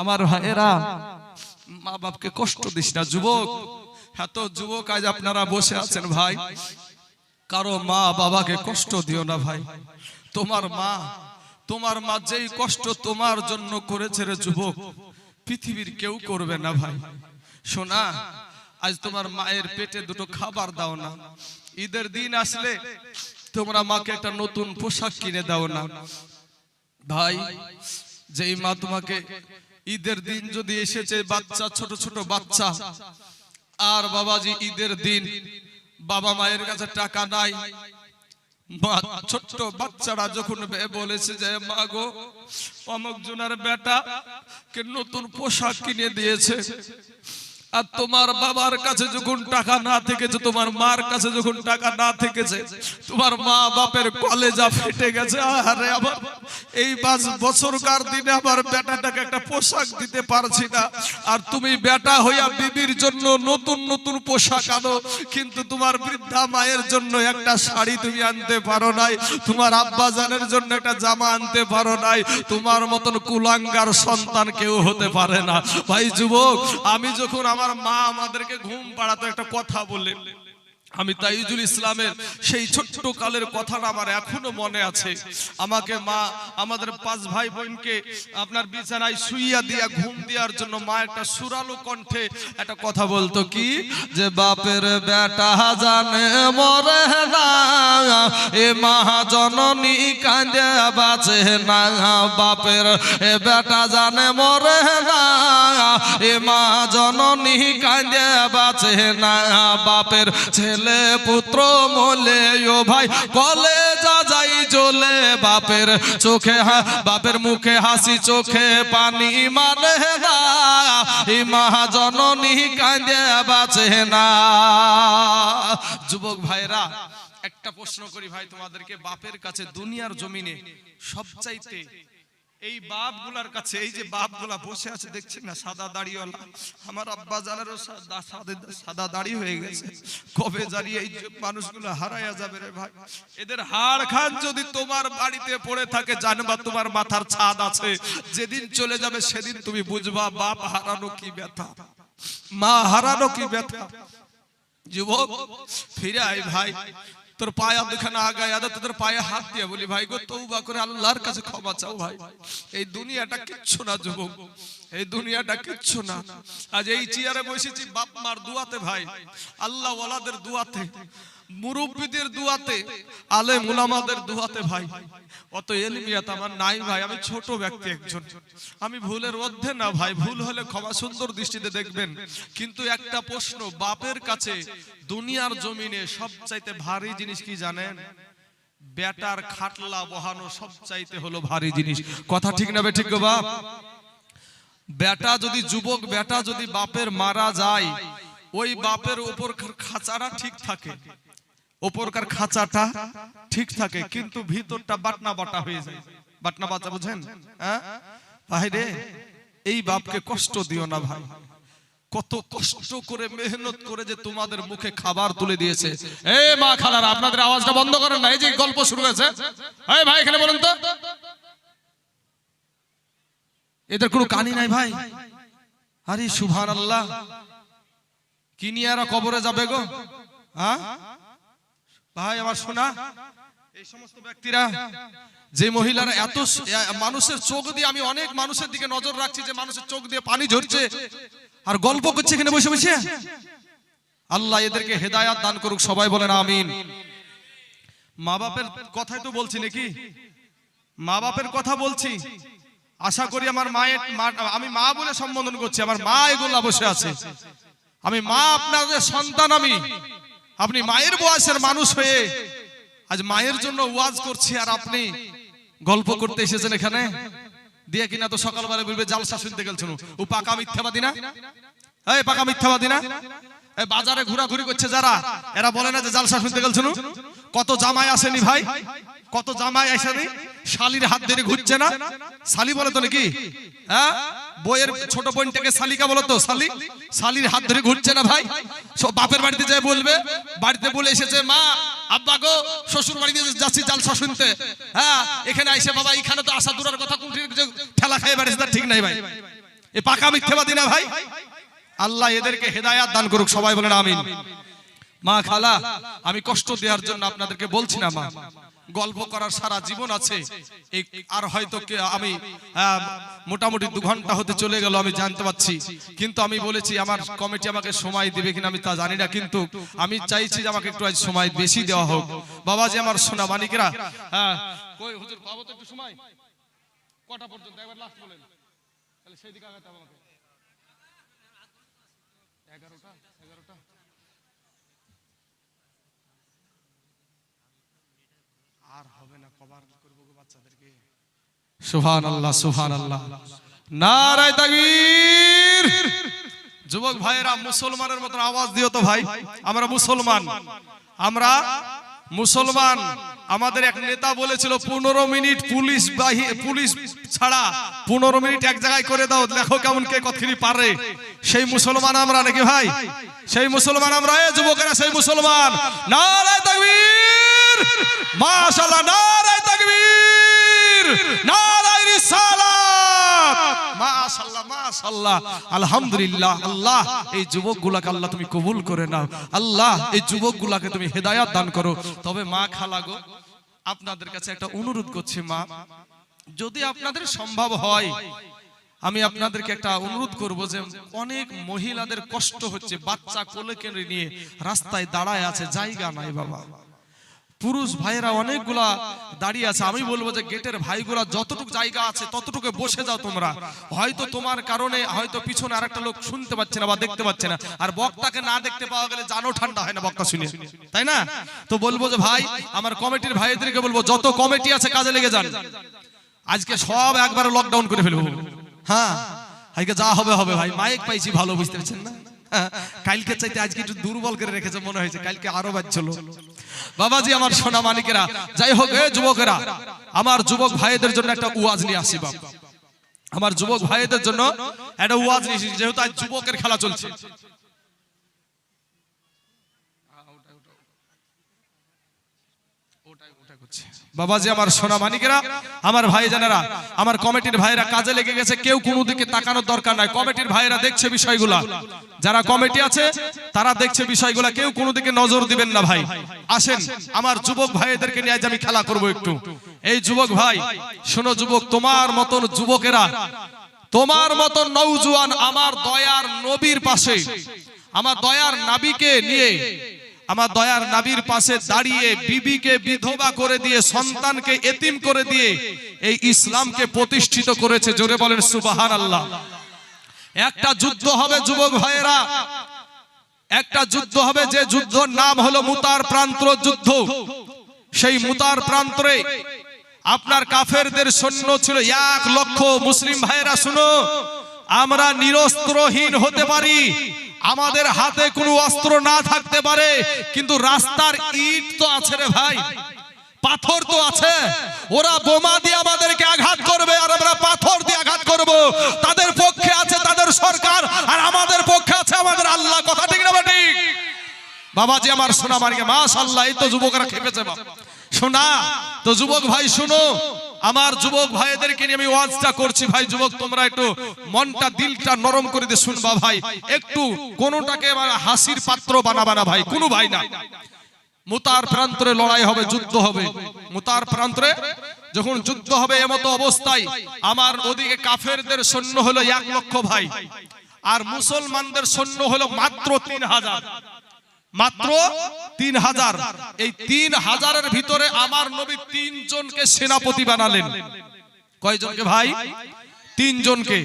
আমার ভাইয়েরা মা বাপকে কষ্ট দিস না, যুবক। এত যুবক আজ আপনারা বসে আছেন ভাই। কারও মা বাবাকে কষ্ট দিও না ভাই। তোমার মা তোমার মা যেই কষ্ট তোমার জন্য করেছে রে যুবক, পৃথিবীর কেউ করবে না ভাই। শোনা, আজ তোমার মায়ের পেটে দুটো খাবার দাও না। ঈদের দিন আসলে তোমরা মাকে একটা নতুন পোশাক কিনে দাও না। ভাই, যেই মা তোমাকে ঈদের দিন যদি এসেছে বাচ্চা, ছোট ছোট বাচ্চা। আর বাবাজি, ঈদের দিন বাবা মায়ের কাছে টাকা নাই। ছোট্ট বাচ্চারা যখন বলেছে যে, মা গো, অমুক জনের বেটা কে নতুন পোশাক কিনে দিয়েছে। আর তোমার বাবার কাছে যখন টাকা না থেকেছে, তোমার মার কাছে যখন টাকা না থেকেছে, তোমার মা বাপের কলেজা ফেটে গেছে। আরে আবার এই পাঁচ বছরকার দিনে আমার বেটাটাকে একটা পোশাক দিতে পারছি না। আর তুমি বেটা হইয়া বিবির জন্য নতুন নতুন পোশাক আনো, কিন্তু তোমার বৃদ্ধা মায়ের জন্য একটা শাড়ি তুমি আনতে পারো নাই। তোমার আব্বা জানের জন্য একটা জামা আনতে পারো নাই। তোমার মতন কুলাঙ্গার সন্তান কেউ হতে পারে না। ভাই, যুবক, আমি যখন আমার মা আমাদেরকে ঘুম পাড়াতো একটা কথা বললেন আমি তাইজুল ইসলামের সেই ছোট্ট কালের কথাটা আমার এখনও মনে আছে। আমাকে মা আমাদের পাঁচ ভাই বোনকে আপনার বিছানায় শুইয়া দিয়া ঘুম দেওয়ার জন্য মা একটা সুরালো কণ্ঠে একটা কথা বলতো কি? যে বাপের বেটা জানে মরে না। এ মা জননী কাঁদে বাঁচে না। বাপের এ বেটা জানে মরে না। এ মা জননী কাঁদে বাঁচে না। বাপের ছেলে পুত্র মলে, ও ভাই, কলে যা যাই চলে বাপের চোখে হা- বাপের মুখে হাসি, চোখে পানি মানে না জননী কাঁদে, বাঁচে না। যুবক ভাইরা, একটা প্রশ্ন করি ভাই তোমাদেরকে, বাপের কাছে দুনিয়ার জমিনে সবচাইতে এই বাপগুলার কাছে, এই যে বাপগুলা বসে আছে, দেখছেন না, সাদা দাড়িওয়ালা। আমার আব্বা জানেরও সাদা দাড়ি হয়ে গেছে। কবে জানি এই মানুষগুলো হারাইয়া যাবে রে ভাই। এদের হাড় খান যদি তোমার বাড়িতে পড়ে থাকে, জানবা তোমার মাথার ছাদ আছে। যেদিন চলে যাবে সেদিন তুমি বুঝবা, বাপ হারানো কি ব্যথা। মা হারানো কি ব্যথা। যুবক ফিরে আয় ভাই। তোর পায়ে দুখানে আগায় আদা, তোদের পায়ে হাত দিয়ে বলি, ভাই গো তৌবা করে আল্লাহর কাছে ক্ষমা চাও ভাই। এই দুনিয়াটা কিচ্ছু না যুবক, এই দুনিয়াটা কিচ্ছু না। আজ এই চেয়ারে বসেছি, বাপ মার দুয়াতে ভাই আল্লাহ ওয়ালাদের দুয়াতে। মুরব্বীদের দুয়াতে, আলে মুলামাদের দুয়াতে ভাই। অত এলমিয়াত আমার নাই ভাই, আমি ছোট ব্যক্তি একজন। আমি ভুলের মধ্যে না ভাই, ভুল হলে ক্ষমা সুন্দর দৃষ্টিতে দেখবেন। কিন্তু একটা প্রশ্ন, বাপের কাছে দুনিয়ার জমিনে সবচাইতে ভারী জিনিস কি জানেন? বেটার খাটলা বহানো সবচাইতে হলো ভারী জিনিস। কথা ঠিক না বে ঠিক গো বাপ? বেটা যদি যুবক, বেটা যদি বাপের মারা যায়, ওই বাপের উপর খাঁচাটা ঠিক থাকে। ওপরকার খাঁচাটা ঠিক থাকে, কিন্তু ভিতরটা বাটনা বাটা হয়ে যায়। বাটনা বাটা বুঝেন? হ্যাঁ? ভাই রে এই বাপকে কষ্ট দিও না ভাই। কত কষ্ট করে মেহনত করে যে তোমাদের মুখে খাবার তুলে দিয়েছে। এ মা খালারা, আপনাদের আওয়াজটা বন্ধ করেন না, এই যে গল্প শুরু হয়েছে। এই ভাই, এখানে বলুন তো। এদের কোনো কানি নাই ভাই? আরে সুভান আল্লাহ কি নিয়ে এরা কবরে যাবে গো? হ্যাঁ? ভাই, আমার শোনা। এই সমস্ত ব্যক্তিরা, যে মহিলারা এত মানুষের চোখ দিয়ে আমি অনেক মানুষের দিকে নজর রাখছি, যে মানুষের চোখ দিয়ে পানি ঝরছে আর গল্প করছে এখানে বসে বসে। আল্লাহ এদেরকে হেদায়াত দান করুক, সবাই বলেন আমিন। মা বাপের কথাই তো বলছি নাকি? মা বাপের কথা বলছি। আশা করি আমার মায়ের আমি মা বলে সম্বোধন করছি, আমার মা এগুলা বসে আছে। আমি মা, আপনাদের সন্তান আমি। আপনি মায়ের বয়সের মানুষ হয়ে আজ মায়ের জন্য ওয়াজ করছি আর আপনি গল্প করতে এসেছেন এখানে? দিয়ে কিনা তো সকালবেলা বলবে জালসা শুনতে গেলছেন ও পাকা মিথ্যাবাদী না? এই পাকা মিথ্যাবাদী না? এই বাজারে ঘোরাঘুরি করছে যারা এরা বলে না যে জালসা শুনতে গেলছেন কত জামাই আসেনি ভাই? কত জামাই আসেনি? শালির হাত ধরে ঘুরছে না? শালি বলে তো নাকি? হ্যাঁ? বইয়ের ছোট বোনটাকে শালিকা বলো তো শালি? শালির হাত ধরে ঘুরছে না ভাই? সব বাপের বাড়িতে যায় বলবে। বাড়িতে বলে এসেছে, মা, আব্বা গো, শ্বশুর বাড়িতে যাচ্ছি জালসা শুনতে। হ্যাঁ এখানে আইসে বাবা, এখানে তো আসা দূরের কথা ঠেলা খাই বাড়িছে তার ঠিক নাই ভাই। এ পাকা মিথ্যেবাদী না ভাই? আল্লাহ এদেরকে হেদায়াত দান করুক, সবাই বলেন আমিন। মা খালা, আমি কষ্ট দেওয়ার জন্য আপনাদেরকে বলছি না, মা। গল্প করার সারা জীবন আছে। আর হয়তো আমি মোটামুটি দু ঘণ্টা হতে চলে গেল, আমি জানতে পারছি। কিন্তু আমি বলেছি, আমার কমিটি আমাকে সময় দিবে কিনা আমি তা জানি না, কিন্তু আমি চাইছি যে আমাকে একটু আজ সময় বেশি দেওয়া হোক। বাবাজি আমার সোনা মানিকরা হ্যাঁ সময়? কটা পর্যন্ত? একবার লাস্ট বলেন। তাহলে সেই দিকে আগাতে হবে আমাকে। আর হবে না, কবার করব গো বাচ্চাদেরকে? সুবহান আল্লাহ সুবহান আল্লাহ নারায় তাকবীর। যুবক ভাইরা মুসলমানের মতো আওয়াজ দিও তো ভাই। আমরা মুসলমান। আমরা মুসলমান, আমাদের এক নেতা বলেছিল, পনেরো মিনিট পুলিশ বাহি, পুলিশ ছাড়া পনেরো মিনিট এক জায়গায় করে দাও, দেখো কেমন কে কতখানি পারে। সেই মুসলমান আমরা নাকি ভাই? সেই মুসলমান আমরা, এ যুবকেরা, সেই মুসলমান। নারায় তাকবীর, মাশাআল্লাহ, নারায় তাকবীর, নারায় মাশাআল্লাহ আলহামদুলিল্লাহ, আল্লাহ, এই আল্লাহ তুমি কবুল করে আল্লাহ, এই যুবকগুলাকে তুমি হেদায়াত দান করো। তবে মা আপনাদের কাছে একটা অনুরোধ করছি মা। যদি আপনাদের সম্ভব হয়, আমি আপনাদেরকে একটা অনুরোধ করব যে অনেক মহিলাদের কষ্ট হচ্ছে বাচ্চা কোলে কেনে নিয়ে রাস্তায় দাঁড়ায় আছে, জায়গা নাই বাবা। পুরুষ ভাইয়েরা অনেকগুলা দাঁড়িয়ে আছে। আমি বলব যে গেটের ভাইগুলা যতটুকু জায়গা আছে ততটুকু বসে যাও তোমরা। হয়তো তোমার কারণে হয়তো পিছনে আরেকটা লোক শুনতে পাচ্ছে না বা দেখতে পাচ্ছে না। আর বক্তাকে না দেখতে পাওয়া গেলে জানো ঠান্ডা হয় না বক্তা শুনে। তাই না? তো বলব যে ভাই আমার কমিটির ভাইদেরকে বলব যত কমিটি আছে কাজে লেগে যান। আজকে সব একবার লকডাউন করে ফেলব। হ্যাঁ? আজকে যা হবে হবে ভাই। মাইক পাইছি ভালো বুঝতে পারছেন না? হ্যাঁ, কালকে চাইতে আজকে একটু দুর্বল করে রেখেছে মনে হয়েছে। কালকে আরও বাজছিল। বাবাজি আমার সোনা মানিকেরা যাই হোক এ যুবকেরা আমার যুবক ভাইদের জন্য একটা ওয়াজ নিয়ে আসি বাবা আমার যুবক ভাইদের জন্য একটা ওয়াজ নিয়ে যেহেতু আজ যুবকের খেলা চলছে। বাবাজি, আমার সোনা মানিকেরা আমার ভাই জানেরা আমার কমিটির ভাইরা কাজে লেগে গেছে, কেউ কোনো দিকে তাকানোর দরকার নাই। কমিটির ভাইরা দেখছে বিষয়গুলা। যারা কমিটি আছে, তারা দেখছে বিষয়গুলা। কেউ কোনো দিকে নজর দিবেন না ভাই। আসেন, আমার যুবক ভাইদেরকে নিয়ে আজ আমি খেলা করব একটু। এই যুবক ভাই, শোনো যুবক, তোমার মতন যুবকেরা, তোমার মতন নৌজুয়ান আমার দয়ার নবীর পাশে, আমার দয়ার নাবিকে নিয়ে আমার দয়ার নাবির পাশে দাঁড়িয়ে বিবিকে বিধবা করে দিয়ে, সন্তানকে এতিম করে দিয়ে এই ইসলামকে প্রতিষ্ঠিত করেছে। জোরে বলেন সুবাহান আল্লাহ একটা যুদ্ধ হবে যুবক ভাইয়েরা। একটা যুদ্ধ হবে, যে যুদ্ধর নাম হলো মুতার প্রান্তর যুদ্ধ। সেই মুতার প্রান্তরে আপনার কাফেরদের সৈন্য ছিল এক লক্ষ মুসলিম ভাইয়েরা, শুনো। আমরা নিরস্ত্রহীন হতে পারি। আমাদের হাতে কোনো অস্ত্র না থাকতে পারে, কিন্তু রাস্তার ইট তো আছে রে ভাই। পাথর তো আছে। ওরা বোমা দিয়ে আমাদেরকে আঘাত করবে আর আমরা পাথর দিয়ে আঘাত করব। তাদের পক্ষে আছে তাদের সরকার, আর আমাদের পক্ষে আছে আমাদের আল্লাহ। কথা ঠিক না বাবাজি আমার সোনা মারিকে মাশাআল্লাহ, এই তো যুবকরা খেপেছে বাবা শোনা, তো যুবক ভাই, শুনো। আমার যুবক ভাইদেরকে নিয়ে আমি ওয়াজটা করছি। ভাই, যুবক, তোমরা একটু মনটা, দিলটা নরম করে দিয়ে শুনবা ভাই। একটু কোনোটাকে মানে হাসির পাত্র বানাবা না ভাই, কোনো ভাই না। মুতার প্রান্তরে লড়াই হবে, যুদ্ধ হবে। মুতার প্রান্তরে যখন যুদ্ধ হবে, এমতো অবস্থায় আমার ওদিকে কাফেরদের সৈন্য হলো এক লক্ষ ভাই। আর মুসলমানদের সৈন্য হলো মাত্র তিন হাজার। মাত্র তিন হাজার। এই তিন হাজারের ভিতরে আমার নবী তিনজনকে সেনাপতি বানালেন। কয়জনকে ভাই? তিনজনকে।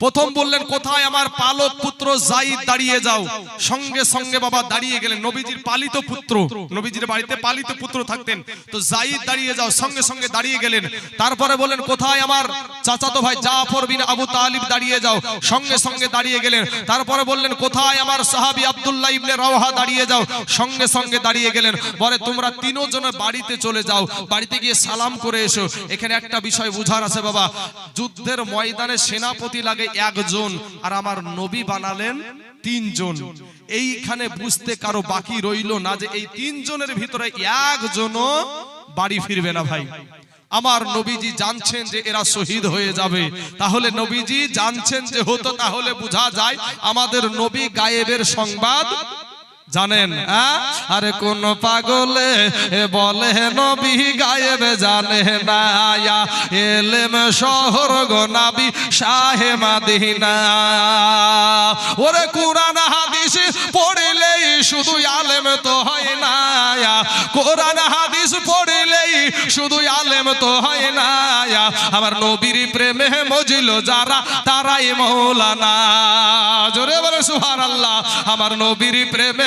প্রথম বললেন, কোথায় আমার পালক পুত্র জাইদ দাঁড়িয়ে যাও? সঙ্গে সঙ্গে বাবা দাঁড়িয়ে গেলেন, নবীজির পালিত পুত্র। নবীজির বাড়িতে পালিত পুত্র থাকতেন। তো জাইদ দাঁড়িয়ে যাও, সঙ্গে সঙ্গে দাঁড়িয়ে গেলেন। তারপরে বললেন, কোথায় আমার চাচাতো ভাই জাফর বিন আবু তালিব দাঁড়িয়ে যাও? সঙ্গে সঙ্গে দাঁড়িয়ে গেলেন। তারপরে বললেন, কোথায় আমার সাহাবী আব্দুল্লাহ ইবনে রাওহা দাঁড়িয়ে যাও? সঙ্গে সঙ্গে দাঁড়িয়ে গেলেন। পরে তোমরা তিনজনে বাড়িতে চলে যাও, বাড়িতে গিয়ে সালাম করে এসো। এখানে একটা বিষয় বুঝার আছে বাবা। যুদ্ধের ময়দানে সেনাপতি লাগে একজন আর আমার নবী বানালেন তিনজন। এইখানে বুঝতে কারও বাকি রইল না যে এই তিনজনের ভিতরে একজনও বাড়ি ফিরবে না ভাই। আমার নবীজি জানছেন যে এরা শহীদ হয়ে যাবে। তাহলে নবীজি জানছেন যে হতো, তাহলে বোঝা যায় আমাদের নবী গায়েবের সংবাদ জানেন হ্যাঁ? আরে কোন পাগলে বলে নবী, গায়েব জানে না এলেম শহর নাবি, শাহে মাদিনা। ওরে কোরআন হাদিস পড়িলেই শুধু আলেম তো হয় না কোরআন হাদিস পড়িলেই শুধু আলেম তো হয় না আমার নবীর প্রেমে মজিল যারা, তারাই মৌলানা। জোরে বলে সুহার আল্লাহ আমার নবীর প্রেমে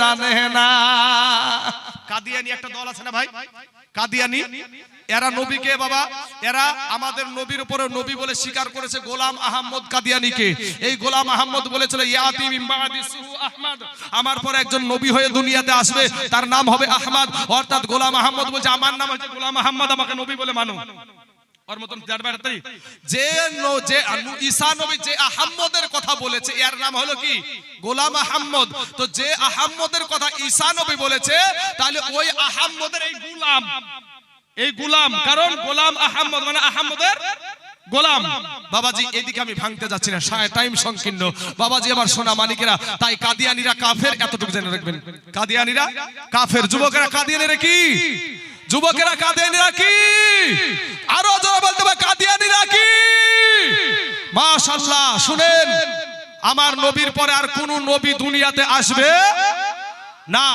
জানে না। কাদিয়ানি একটা দল আছে না ভাই? কাদিয়ানি, এরা নবীকে বাবা? এরা আমাদের নবীর উপরে নবী বলে স্বীকার করেছে গোলাম আহমদ কাদিয়ানিকে। এই গোলাম আহমদ বলেছিল আহমদ। আমার পরে একজন নবী হয়ে দুনিয়াতে আসবে, তার নাম হবে আহমদ। অর্থাৎ গোলাম আহমদ বলছে, আমার নাম হচ্ছে গোলাম আহমদ, আমাকে নবী বলে মানো। যে যে কথা বলেছে এর নাম কি গোলাম তো যে আহম্মদের কথা বলেছে ওই এই গুলাম এই গুলাম কারণ গোলাম মানে গোলাম বাবাজি এদিকে আমি ভাঙতে যাচ্ছি না টাইম সংকীর্ণ বাবাজি আমার সোনা মানিকেরা তাই কাদিয়ানিরা কাফের, এতটুকু জেনে রাখবেন। কাদিয়ানিরা কাফের, যুবকেরা কাদিয়ানিরা কি? যুবকেরা কাদিয়ানিরা কি আরও জোরে বলতে হবে কাদিয়ানিরা কি মাশাল্লাহ শুনেন আমার নবীর পরে আর কোন নবী দুনিয়াতে আসবে না।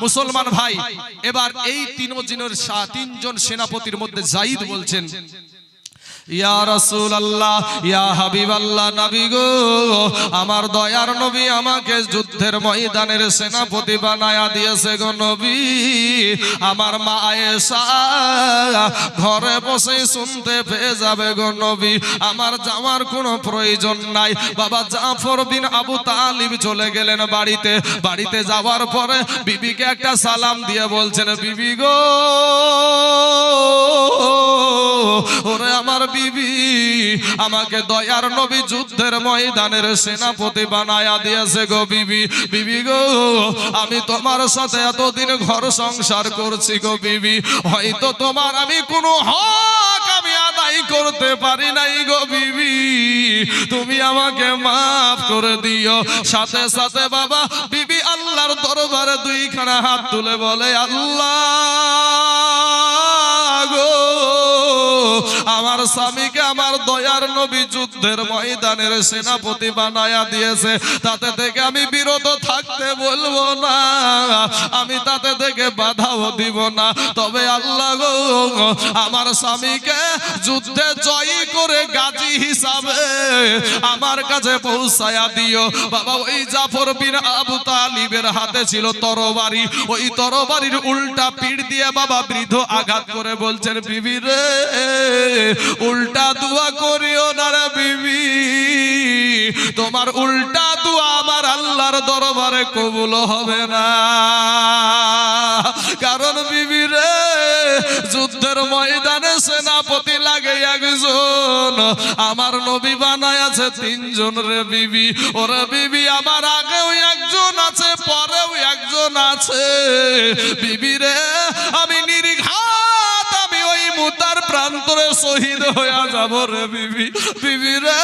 মুসলমান ভাই এবার এই তিনজনের তিনজন সেনাপতির মধ্যে জাইদ বলছেন। ইয়া রাসূল আল্লাহ ইয়া হাবিব আল্লাহ নবী গো, আমার দয়ার নবী আমাকে যুদ্ধের ময়দানের সেনাপতি বানায়া দিয়েছে গো নবী। আমার মা আয়েশা ঘরে বসে শুনতে পেয়ে যাবে গো নবী। আমার যাওয়ার কোনো প্রয়োজন নাই। বাবা জাফর বিন আবু তালিব চলে গেলেন বাড়িতে। বাড়িতে যাওয়ার পরে বিবিকে একটা সালাম দিয়ে বলছেন, বিবি গো, ওরে আমার বিবি আমাকে দয়ার নবী যুদ্ধের ময়দানের সেনাপতি বানায়া দিয়েছে গো বিবি। বিবি গো, আমি তোমার সাথে এতদিন ঘর সংসার করছি গো বিবি। হয়তো তোমার আমি কোনো হক আমি আদায় করতে পারি নাই গো বিবি। তুমি আমাকে মাফ করে দিও। সাথে সাথে বাবা, বিবি আল্লাহর দরবারে দুইখানা হাত তুলে বলে, আল্লাহ! আমার স্বামীকে আমার দয়ার নবী যুদ্ধের ময়দানের সেনাপতি বানায়া দিয়েছে। তাতে থেকে আমি বিরত থাকতে বলব না। আমি তাতে থেকে বাধাও দিব না। তবে আল্লাহ আমার স্বামীকে যুদ্ধে জয়ী করে গাজী হিসাবে আমার কাছে পৌঁছায়া দিও। বাবা, ওই জাফর বিন আবু তালিবের হাতে ছিল তরবারি। ওই তরবারির উল্টা পিঠ দিয়ে বাবা বৃদ্ধ আঘাত করে বলছেন, বিবি রে উল্টা দোয়া করিও না রে বিবি। তোমার উল্টা দোয়া আমার আল্লাহর দরবারে কবুল হবে না। কারণ বিবি রে, যুদ্ধের ময়দানে সেনাপতি লাগে একজন। আমার নবী বানায় আছে তিনজন রে বিবি। ওরে বিবি, আমার আগেও একজন আছে, পরেও একজন আছে। বিবি শহীদ হইয়া যাব রে বিবি। বিবি রে,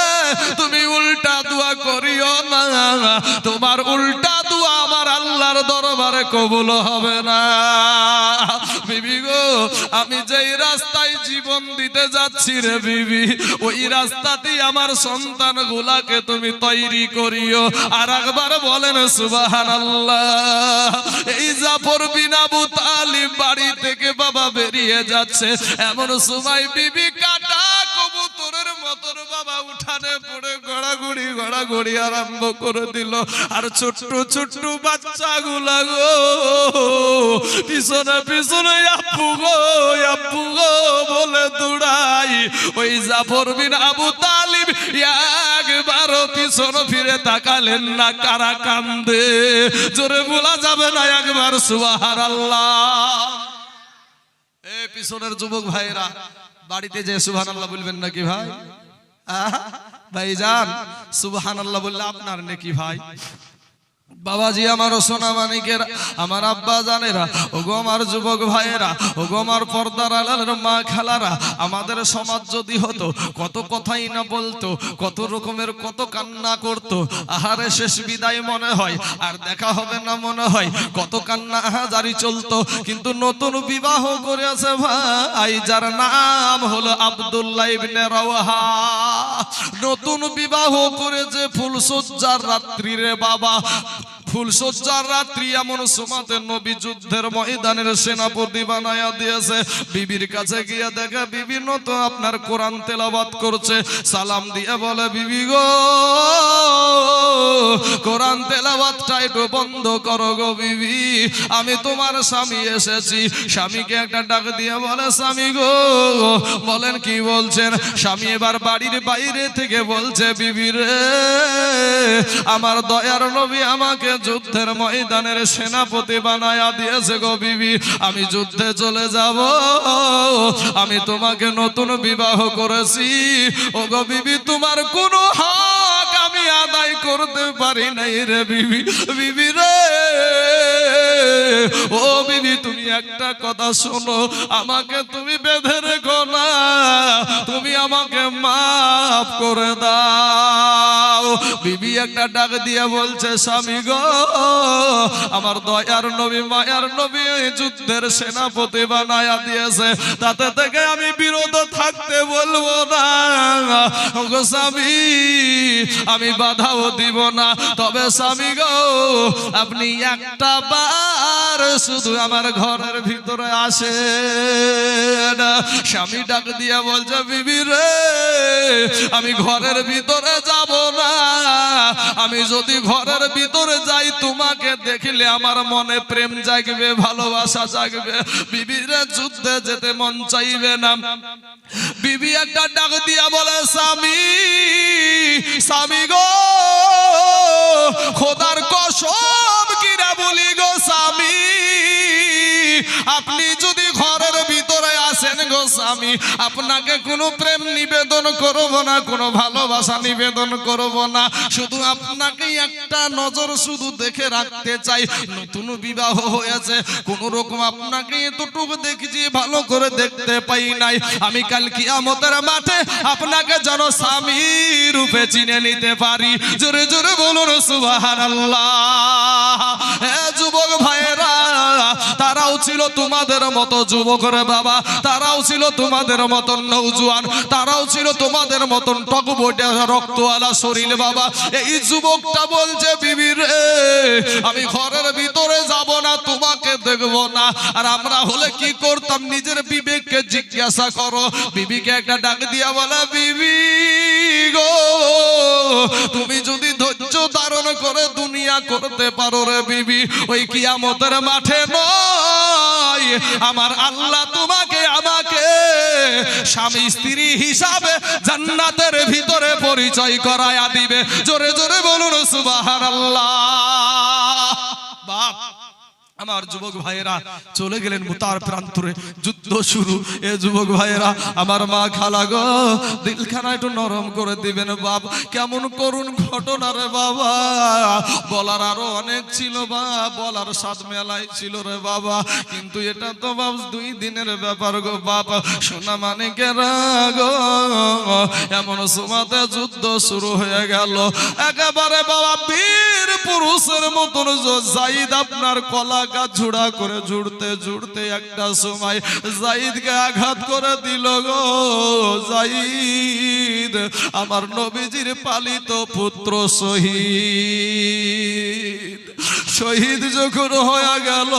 তুমি উল্টা দোয়া করিও না। তোমার উল্টা দোয়া আমার আল্লাহর দরবারে কবুল হবে না। বিবি গো, আমি যেই রাস্তায় জীবন দিতে যাচ্ছি রে বিবি, ওই রাস্তাতেই আমার সন্তান গুলাকে তুমি তৈরি করিও। আর একবার বলেন সুবাহান এই জাফর বিন আবু তালিব বাড়ি থেকে বাবা বেরিয়ে যাচ্ছে। এমন সময় বিবি কাটা মতন বাবা উঠানে পড়ে আরম্ভ করে দিল। আর ছোট্ট ছোট্ট বাচ্চাগুলা গো, পিছনে পিছনে আপু গো আপু গো বলে ওই জাফর বিন আবু তালিব একবারও পিছনে ফিরে তাকালেন না, কারা কান্দে? জোরে বলা যাবে না একবার সুবাহার আল্লাহ এ পিছনের যুবক ভাইরা বাড়িতে যে সুহান আল্লাহ বলবেন নাকি ভাই? ভাই যান সুবহান আল্লাহ বললে আপনার নাকি ভাই? বাবাজি আমার সোনা মানিকের, আমার আব্বা জানেরা, ওগো আমার যুবক ভাইয়েরা, ওগো আমার পর্দার আলালের মা খালারা, আমাদের সমাজ যদি হতো, কত কথাই না বলতো, কত রকমের কত কান্না করত, আহারে শেষ বিদায় মনে হয়, আর দেখা হবে না মনে হয়, কত কান্না জারি চলতো, কিন্তু নতুন বিবাহ করেছে ভাই, যার নাম হলো আব্দুল্লাহ ইবনে রাওয়াহা। নতুন বিবাহ করেছে ফুলসজ্জার রাত্রি রে বাবা ফুলসজ্জার রাত্রি এমন সমাতে নবী যুদ্ধের ময়দানের সেনাপতি বানায়া দিয়েছে। বিবির কাছে গিয়ে দেখে বিভিন্ন তো আপনার কোরআন তেলাবাদ করছে। সালাম দিয়ে বলে, বিবি গো কোরআন তেলাবাতটা একটু বন্ধ করো গো বিবি। আমি তোমার স্বামী এসেছি। স্বামীকে একটা ডাক দিয়ে বলে, স্বামী গো। বলেন, কি বলছেন? স্বামী এবার বাড়ির বাইরে থেকে বলছে, বিবি রে, আমার দয়ার নবী আমাকে যুদ্ধের ময়দানের সেনাপতি বানায়া দিয়েছে গো বিবি। আমি যুদ্ধে চলে যাব। আমি তোমাকে নতুন বিবাহ করেছি। ও গো বিবি, তোমার কোনো আমি আদায় করতে পারি নাই রে বিবি। বিবি রে, ও বিবি, তুমি একটা কথা শোনো, আমাকে তুমি বেঁধে রেখো না, তুমি আমাকে মাফ করে দাও। বিবি একটা ডাক দিয়ে বলছে, স্বামী গো, আমার দয়ার নবী, মায়ার নবী যুদ্ধের সেনাপতি বানায়া দিয়েছে। তাতে থেকে আমি বিরত থাকতে বলব না। স্বামী, আমি বাধাও দিব না। তবে স্বামী গো, আপনি একটা বার শুধু আমার ঘরের ভিতরে আসেন স্বামী ডাক দিয়া বলছে, বিবি রে, আমি ঘরের ভিতরে যাব না। আমি যদি ঘরের ভিতরে যাই, তোমাকে দেখলে আমার মনে প্রেম জাগবে, ভালোবাসা জাগবে। বিবিরে যুদ্ধে যেতে মন চাইবে না। বিবি একটা ডাক দিয়া বলে, স্বামী স্বামী গো, খোদার কসম স্বামী। আপনি যদি ঘরের ভিতরে আসেন গো আপনাকে কোনো প্রেম নিবেদন করব না, কোনো ভালোবাসা নিবেদন করব না। শুধু আপনাকে একটা নজর শুধু দেখে রাখতে চাই। নতুন বিবাহ হয়েছে, কোন রকম আপনাকে এতটুকু দেখছি, ভালো করে দেখতে পাই নাই। আমি কাল কিয়ামতের মাঠে আপনাকে যেন স্বামী রূপে চিনে নিতে পারি। জোরে জোরে বলুন, সুবহানাল্লাহ। হে তোমাদের মতো যুবক রে বাবা, তারাও ছিল তোমাদের মতন নৌজুয়ান, তারাও ছিল তোমাদের মতন টকবটে রক্তওয়ালা শরীর বাবা। এই যুবকটা বলছে, বিবি রে, আমি ঘরের ভিতরে যাব না, তোমাকে দেখব না। আর আমরা হলে কি করতাম? নিজের বিবেককে জিজ্ঞাসা করো। বিবিকে একটা ডাক দিয়া বলে, বিবি গো, তুমি যদি ধৈর্য ধারণ করে দুনিয়া করতে পারো রে বিবি, ওই কিয়ামতের মাঠে নয়। আমার আল্লাহ তোমাকে, আমাকে স্বামী স্ত্রী হিসাবে জান্নাতের ভিতরে পরিচয় করায়া দিবে। জোরে জোরে বলুন সুবাহ আল্লাহ বাপ। আমার যুবক ভাইয়েরা, চলে গেলেন মুতার প্রান্তরে। যুদ্ধ শুরু। এ যুবক ভাইয়েরা, আমার মা খালা গো, দিলখানা একটু নরম করে দিবেন বাপ। কেমন করুন ঘটনা রে বাবা। বলার আরও অনেক ছিল বা, বলার সাত মেলাই ছিল রে বাবা। কিন্তু এটা তো বাপ দুই দিনের ব্যাপার গো বাপ। সোনা মানে গো? এমন সময়তে যুদ্ধ শুরু হয়ে গেল। একেবারে বাবা বীর পুরুষের মতন জাইদ আপনার কলা গাছ ঝুড়া করে ঝুড়তে ঝুড়তে একটা সময় জাইদকে আঘাত করে দিল গো জাইদ। আমার নবীজির পালিত পুত্র শহীদ। শহীদ যখন হয়ে গেল,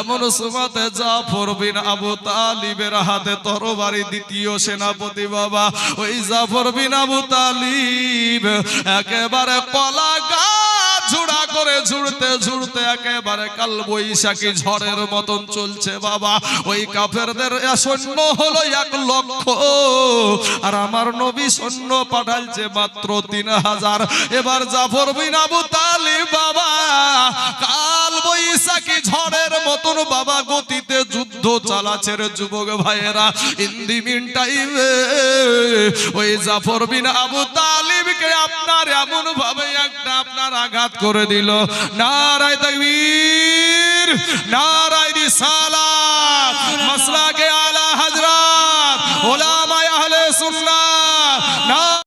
এমন সময়তে জাফর বিন আবু তালিবের হাতে তরবারি দ্বিতীয় সেনাপতি বাবা, ওই জাফর বিন আবু তালিব একেবারে কলা ঝুড়া করে ঝুড়তে ঝুড়তে একেবারে কাল বৈশাখী ঝড়ের মতন চলছে বাবা। ওই কাফেরদের সৈন্য হলো এক লক্ষ, আর আমার নবী সৈন্য পাঠাইছে মাত্র তিন হাজার। এবার জাফর বিন আবু বাবা, কাল বৈশাখী ঝড়ের মতন বাবা গতিতে যুদ্ধ চালাচ্ছে যুবক ভাইয়েরা। ওই জাফর বিন আবু আপনার এমন ভাবে একটা আপনার আঘাত করে দিল। নারায় তাকবীর, নারায় রিসালাত মাসলাকে আলা হযরত ওলামায়ে আহলে সুন্নাহ